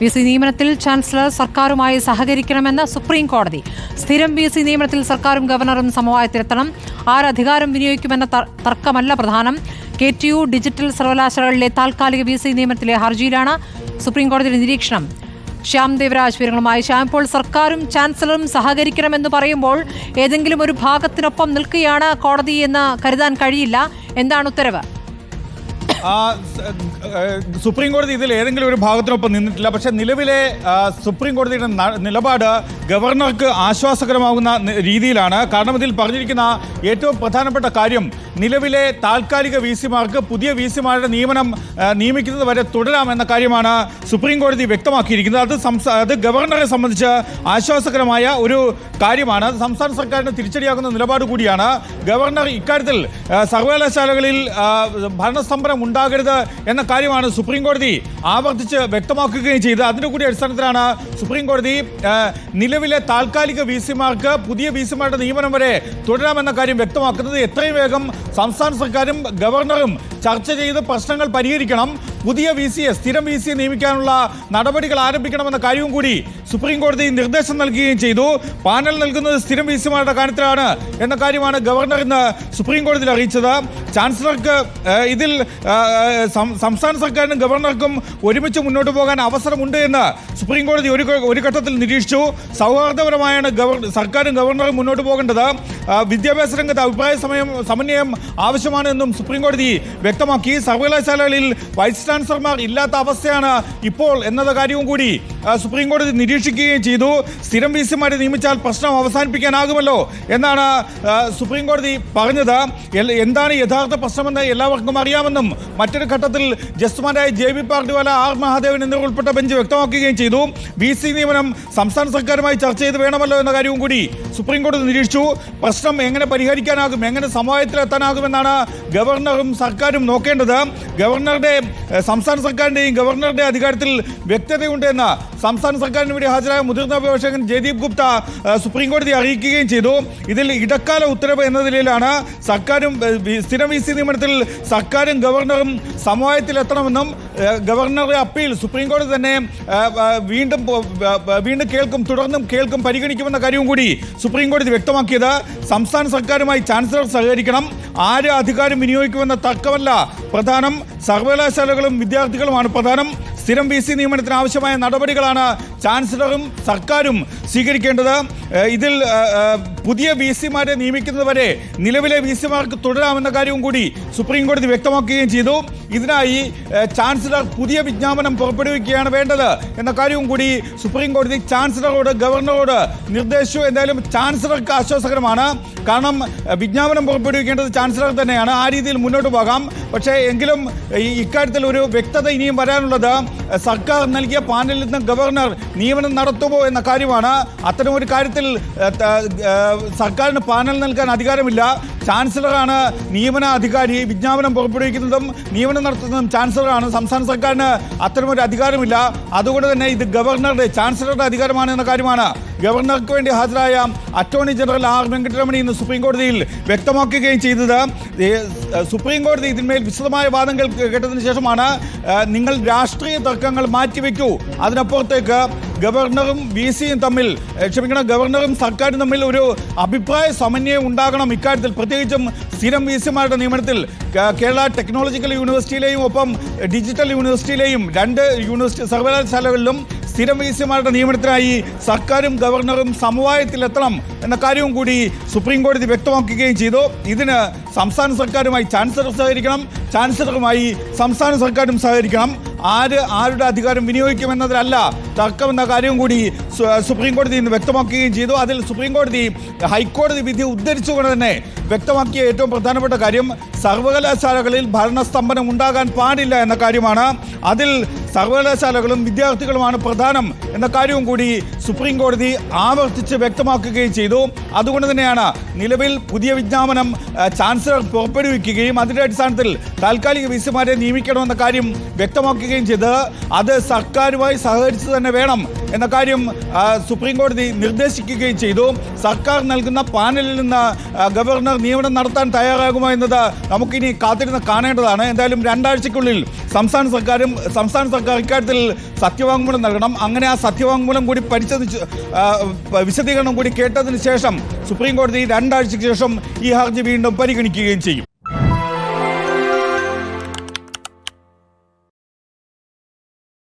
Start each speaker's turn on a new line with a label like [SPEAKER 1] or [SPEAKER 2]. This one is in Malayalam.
[SPEAKER 1] വി സി നിയമനത്തിൽ ചാൻസലർ സർക്കാരുമായി സഹകരിക്കണമെന്ന് സുപ്രീം കോടതി. സ്ഥിരം വി സി നിയമനത്തിൽ സർക്കാരും ഗവർണറും സമവായത്തിലെത്തണം. ആരധികാരം വിനിയോഗിക്കുമെന്ന തർക്കമല്ല പ്രധാനം. കെ ടി യു ഡിജിറ്റൽ സർവകലാശാലകളിലെ താൽക്കാലിക വി സി നിയമനത്തിലെ ഹർജിയിലാണ് സുപ്രീം കോടതിയുടെ നിരീക്ഷണം. ശ്യാം ദേവരാജ് വിവരങ്ങളുമായി. ശ്യാം ഇപ്പോൾ സർക്കാരും ചാൻസലറും സഹകരിക്കണമെന്ന് പറയുമ്പോൾ ഏതെങ്കിലും ഒരു ഭാഗത്തിനൊപ്പം നിൽക്കുകയാണ് കോടതി എന്ന് കരുതാൻ കഴിയില്ല. എന്താണ് ഉത്തരവ്?
[SPEAKER 2] സുപ്രീം കോടതി ഇതിൽ ഏതെങ്കിലും ഒരു ഭാഗത്തിനൊപ്പം നിന്നിട്ടില്ല. പക്ഷേ നിലവിലെ സുപ്രീം കോടതിയുടെ നിലപാട് ഗവർണർക്ക് ആശ്വാസകരമാകുന്ന രീതിയിലാണ്. കാരണം ഇതിൽ പറഞ്ഞിരിക്കുന്ന ഏറ്റവും പ്രധാനപ്പെട്ട കാര്യം നിലവിലെ താൽക്കാലിക വി സിമാർക്ക് പുതിയ വി സിമാരുടെ നിയമനം നിയമിക്കുന്നത് വരെ തുടരാമെന്ന കാര്യമാണ് സുപ്രീം കോടതി വ്യക്തമാക്കിയിരിക്കുന്നത്. അത് സംസ്ഥാന അത് ഗവർണറെ സംബന്ധിച്ച് ആശ്വാസകരമായ ഒരു കാര്യമാണ്. സംസ്ഥാന സർക്കാരിന് തിരിച്ചടിയാകുന്ന നിലപാട് കൂടിയാണ്. ഗവർണർ ഇക്കാര്യത്തിൽ സർവകലാശാലകളിൽ ഭരണസ്തംഭനം ഉണ്ടാകരുത് എന്ന കാര്യമാണ് സുപ്രീം കോടതി ആവർത്തിച്ച് വ്യക്തമാക്കുകയും ചെയ്തത്. അതിന്റെ കൂടി അടിസ്ഥാനത്തിലാണ് സുപ്രീം കോടതി നിലവിലെ താൽക്കാലിക വി സിമാർക്ക് പുതിയ വി സിമാരുടെ നിയമനം വരെ തുടരാമെന്ന കാര്യം വ്യക്തമാക്കുന്നത് എത്രയും വേഗം സംസ്ഥാന സർക്കാരും ഗവർണറും ചർച്ച ചെയ്ത് പ്രശ്നങ്ങൾ പരിഹരിക്കണം. പുതിയ വി സിയെ സ്ഥിരം വി സിയെ നിയമിക്കാനുള്ള നടപടികൾ ആരംഭിക്കണമെന്ന കാര്യവും കൂടി സുപ്രീം കോടതി നിർദ്ദേശം നൽകുകയും ചെയ്തു. പാനൽ നൽകുന്നത് സ്ഥിരം വി സിമാരുടെ കാര്യത്തിലാണ് എന്ന കാര്യമാണ് ഗവർണർ ഇന്ന് സുപ്രീം കോടതിയിൽ അറിയിച്ചത്. ചാൻസലർക്ക് ഇതിൽ സംസ്ഥാന സർക്കാരിനും ഗവർണർക്കും ഒരുമിച്ച് മുന്നോട്ട് പോകാൻ അവസരമുണ്ട് എന്ന് സുപ്രീം കോടതി ഒരു ഒരു ഘട്ടത്തിൽ നിരീക്ഷിച്ചു. സൗഹാർദ്ദപരമായാണ് ഗവർ സർക്കാരും ഗവർണറും മുന്നോട്ട് പോകേണ്ടത്. വിദ്യാഭ്യാസ രംഗത്ത് അഭിപ്രായ സമയം സമന്വയം ആവശ്യമാണ് എന്നും സുപ്രീം കോടതി വ്യക്തമാക്കി. സർവകലാശാലകളിൽ വൈസ് ചാൻസലർമാർ ഇല്ലാത്ത അവസ്ഥയാണ് ഇപ്പോൾ എന്നത് കാര്യവും കൂടി. സുപ്രീം കോടതി നിരീക്ഷിക്കുകയും ചെയ്തു. സ്ഥിരം വി സിമാരെ നിയമിച്ചാൽ പ്രശ്നം അവസാനിപ്പിക്കാനാകുമല്ലോ എന്നാണ് സുപ്രീം കോടതി പറഞ്ഞത്. എന്താണ് യഥാർത്ഥ പ്രശ്നമെന്ന് എല്ലാവർക്കും അറിയാമെന്നും മറ്റൊരു ഘട്ടത്തിൽ ജസ്റ്റിസുമാരായ J B Pardiwala R Mahadevan എന്നിവർ ഉൾപ്പെട്ട ബെഞ്ച് വ്യക്തമാക്കുകയും ചെയ്തു. വി സി നിയമനം സംസ്ഥാന സർക്കാരുമായി ചർച്ച ചെയ്ത് വേണമല്ലോ എന്ന കാര്യവും കൂടി സുപ്രീം കോടതി നിരീക്ഷിച്ചു. പ്രശ്നം എങ്ങനെ പരിഹരിക്കാനാകും എങ്ങനെ സമവായത്തിലെത്താനാകുമെന്നാണ് ഗവർണറും സർക്കാരും നോക്കേണ്ടത്. ഗവർണറുടെ സംസ്ഥാന സർക്കാരിന്റെയും ഗവർണറുടെ അധികാരത്തിൽ വ്യക്തതയുണ്ട് എന്ന് സംസ്ഥാന സർക്കാരിന് വേണ്ടി ഹാജരായ മുതിർന്ന അഭിഭാഷകൻ ജയദീപ് ഗുപ്ത സുപ്രീംകോടതി സുപ്രീം കോടതി അറിയിക്കുകയും ചെയ്തു. ഇതിൽ ഇടക്കാല ഉത്തരവ് എന്ന നിലയിലാണ് സർക്കാരും സ്ഥിരം വി സി നിയമനത്തിൽ സർക്കാരും ഗവർണറും സമവായത്തിലെത്തണമെന്നും ഗവർണറുടെ അപ്പീൽ സുപ്രീം കോടതി തന്നെ വീണ്ടും വീണ്ടും കേൾക്കും തുടർന്നും കേൾക്കും പരിഗണിക്കുമെന്ന കാര്യവും കൂടി സുപ്രീം കോടതി വ്യക്തമാക്കിയത്. സംസ്ഥാന സർക്കാരുമായി ചാൻസലർ സഹകരിക്കണം. ആര് അധികാരം വിനിയോഗിക്കുമെന്ന തർക്കമല്ല പ്രധാനം. സർവകലാശാലകളും വിദ്യാർത്ഥികളുമാണ് പ്രധാനം. സ്ഥിരം വി സി നിയമനത്തിന് ആവശ്യമായ നടപടികളാണ് ചാൻസലറും സർക്കാരും സ്വീകരിക്കേണ്ടത് ഇതിൽ പുതിയ വി സിമാരെ നിയമിക്കുന്നതുവരെ നിലവിലെ വി സിമാർക്ക് തുടരാമെന്ന കാര്യവും കൂടി സുപ്രീം കോടതി വ്യക്തമാക്കുകയും ചെയ്തു. ഇതിനായി ചാൻസലർ പുതിയ വിജ്ഞാപനം പുറപ്പെടുവിക്കുകയാണ് വേണ്ടത് എന്ന കാര്യവും കൂടി സുപ്രീം കോടതി ചാൻസലറോട് ഗവർണറോട് നിർദ്ദേശിച്ചു. എന്തായാലും ചാൻസലർക്ക് ആശ്വാസകരമാണ്. കാരണം വിജ്ഞാപനം പുറപ്പെടുവിക്കേണ്ടത് ചാൻസലർ തന്നെയാണ്. ആ രീതിയിൽ മുന്നോട്ട് പോകാം. പക്ഷേ എങ്കിലും ഇക്കാര്യത്തിൽ ഒരു വ്യക്തത ഇനിയും വരാനുള്ളത് സർക്കാർ നൽകിയ പാനലിൽ നിന്ന് ഗവർണർ നിയമനം നടത്തുമോ എന്ന കാര്യമാണ്. അത്തരം ഒരു കാര്യത്തിൽ സർക്കാരിന് പാനൽ നൽകാൻ അധികാരമില്ല. ചാൻസലറാണ് നിയമന അധികാരി വിജ്ഞാപനം പുറപ്പെടുവിക്കുന്നതും നിയമനം നടത്തുന്നതും ചാൻസലറാണ്. സംസ്ഥാന സർക്കാരിന് അത്തരമൊരു അധികാരമില്ല. അതുകൊണ്ട് തന്നെ ഇത് ഗവർണറുടെ ചാൻസലറുടെ അധികാരമാണ് എന്ന കാര്യമാണ്. ഗവർണർക്ക് വേണ്ടി ഹാജരായ അറ്റോർണി ജനറൽ ആർ വെങ്കട്ടരമണി ഇന്ന് സുപ്രീം കോടതിയിൽ വ്യക്തമാക്കുകയും ചെയ്തത്. സുപ്രീം കോടതി ഇതിന്മേൽ വിശദമായ വാദങ്ങൾ കേട്ടതിന് ശേഷമാണ് നിങ്ങൾ രാഷ്ട്രീയ തർക്കങ്ങൾ മാറ്റിവെക്കൂ. അതിനപ്പുറത്തേക്ക് ഗവർണറും വി സിയും തമ്മിൽ ക്ഷമിക്കണം ഗവർണറും സർക്കാരും തമ്മിൽ ഒരു അഭിപ്രായ സമന്വയം ഉണ്ടാകണം. ഇക്കാര്യത്തിൽ പ്രത്യേകിച്ചും സ്ഥിരം വി സിമാരുടെ നിയമനത്തിൽ കേരള ടെക്നോളജിക്കൽ യൂണിവേഴ്സിറ്റിയിലെയും ഒപ്പം ഡിജിറ്റൽ യൂണിവേഴ്സിറ്റിയിലെയും രണ്ട് യൂണിവേഴ്സിറ്റി സർവകലാശാലകളിലും സ്ഥിരം വി സിമാരുടെ നിയമനത്തിനായി സർക്കാരും ഗവർണറും സമവായത്തിലെത്തണം എന്ന കാര്യവും കൂടി സുപ്രീം കോടതി വ്യക്തമാക്കുകയും ചെയ്തു. ഇതിന് സംസ്ഥാന സർക്കാരുമായി ചാൻസലർ സഹകരിക്കണം ചാൻസലറുമായി സംസ്ഥാന സർക്കാരും സഹകരിക്കണം. ആര് ആരുടെ അധികാരം വിനിയോഗിക്കുമെന്നതിലല്ല തർക്കമെന്ന കാര്യവും കൂടി സുപ്രീം കോടതി ഇന്ന് വ്യക്തമാക്കുകയും ചെയ്തു. അതിൽ സുപ്രീം കോടതി ഹൈക്കോടതി വിധി ഉദ്ധരിച്ചുകൊണ്ട് തന്നെ വ്യക്തമാക്കിയ ഏറ്റവും പ്രധാനപ്പെട്ട കാര്യം സർവകലാശാലകളിൽ ഭരണസ്തംഭനം ഉണ്ടാകാൻ പാടില്ല എന്ന കാര്യമാണ്. അതിൽ സർവകലാശാലകളും വിദ്യാർത്ഥികളുമാണ് പ്രധാനം എന്ന കാര്യവും കൂടി സുപ്രീം കോടതി ആവർത്തിച്ച് വ്യക്തമാക്കുകയും ചെയ്തു. അതുകൊണ്ട് തന്നെയാണ് നിലവിൽ പുതിയ വിജ്ഞാപനം ചാൻസലർ പുറപ്പെടുവിക്കുകയും അതിന്റെ അടിസ്ഥാനത്തിൽ താൽക്കാലിക വിസിമാരെ നിയമിക്കണമെന്ന കാര്യം വ്യക്തമാക്കുകയും ചെയ്ത്. അത് സർക്കാരുമായി സഹകരിച്ച് തന്നെ വേണം എന്ന കാര്യം സുപ്രീം കോടതി നിർദ്ദേശിക്കുകയും ചെയ്തു. സർക്കാർ നൽകുന്ന പാനലിൽ നിന്ന് ഗവർണർ നിയമനം നടത്താൻ തയ്യാറാകുമോ എന്നത് നമുക്കിനി കാത്തിരുന്ന് കാണേണ്ടതാണ്. എന്തായാലും രണ്ടാഴ്ചക്കുള്ളിൽ സംസ്ഥാന സർക്കാരും സംസ്ഥാന സർക്കാർ ഇക്കാര്യത്തിൽ സത്യവാങ്മൂലം നൽകണം. അങ്ങനെ ആ സത്യവാങ്മൂലം കൂടി ശേ- വിശദീകരണം കൂടി കേട്ടതിന് ശേഷം സുപ്രീം കോടതി രണ്ടാഴ്ചയ്ക്ക് ശേഷം ഈ ഹർജി വീണ്ടും പരിഗണിക്കുകയും ചെയ്യും.